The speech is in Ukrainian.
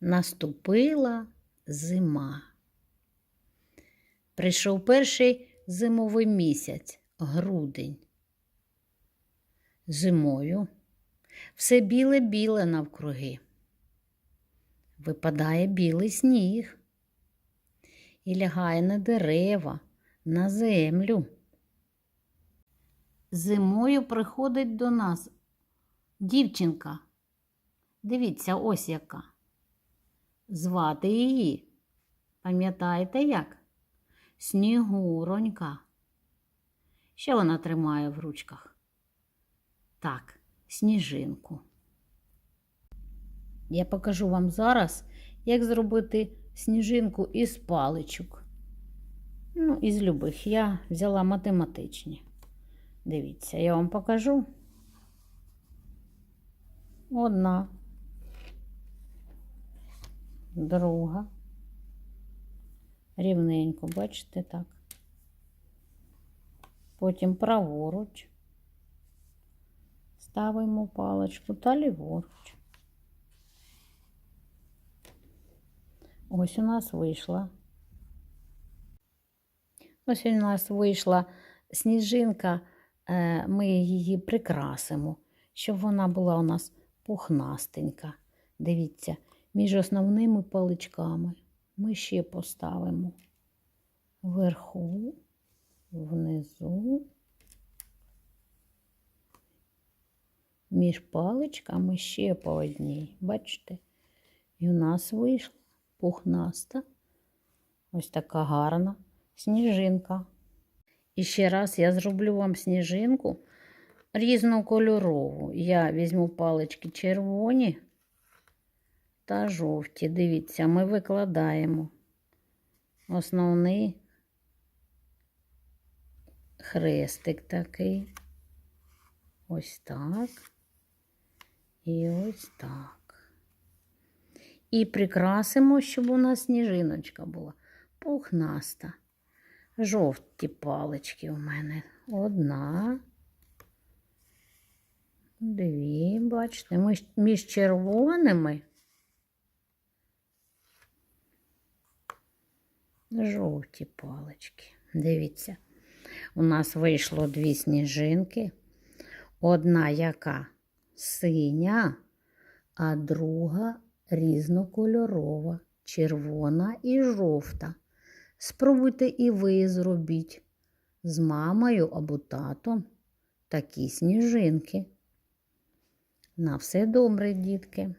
наступила зима. Прийшов перший зимовий місяць, грудень. Зимою все біле-біле навкруги. Випадає білий сніг і лягає на дерева, на землю. Зимою приходить до нас дівчинка. Дивіться, ось яка. Звати її. Пам'ятаєте як? Снігуронька. Що вона тримає в ручках? Так, сніжинку. Я покажу вам зараз, як зробити сніжинку із паличок. Ну, із любих. Я взяла математичні. Дивіться, я вам покажу. Одна. Друга. Рівненько, бачите, так. Потім праворуч. Ставимо паличку та ліворуч. Ось у нас вийшла. Ось у нас вийшла сніжинка, е, ми її прикрасимо, щоб вона була у нас пухнастенька. Дивіться, між основними паличками ми ще поставимо вверху, внизу. Між паличками ще по одній. Бачите? І у нас вийшла пухнаста, ось така гарна сніжинка. І ще раз я зроблю вам сніжинку різнокольорову. Я візьму палички червоні та жовті. Дивіться, ми викладаємо основний хрестик такий. Ось так. І ось так. І прикрасимо, щоб у нас сніжиночка була пухнаста. Жовті палички у мене. Одна. Дві, бачите, між, між червоними. Жовті палички. Дивіться, у нас вийшло дві сніжинки. Одна яка синя, а друга різнокольорова, червона і жовта. Спробуйте і ви зробіть з мамою або татом такі сніжинки. На все добре, дітки!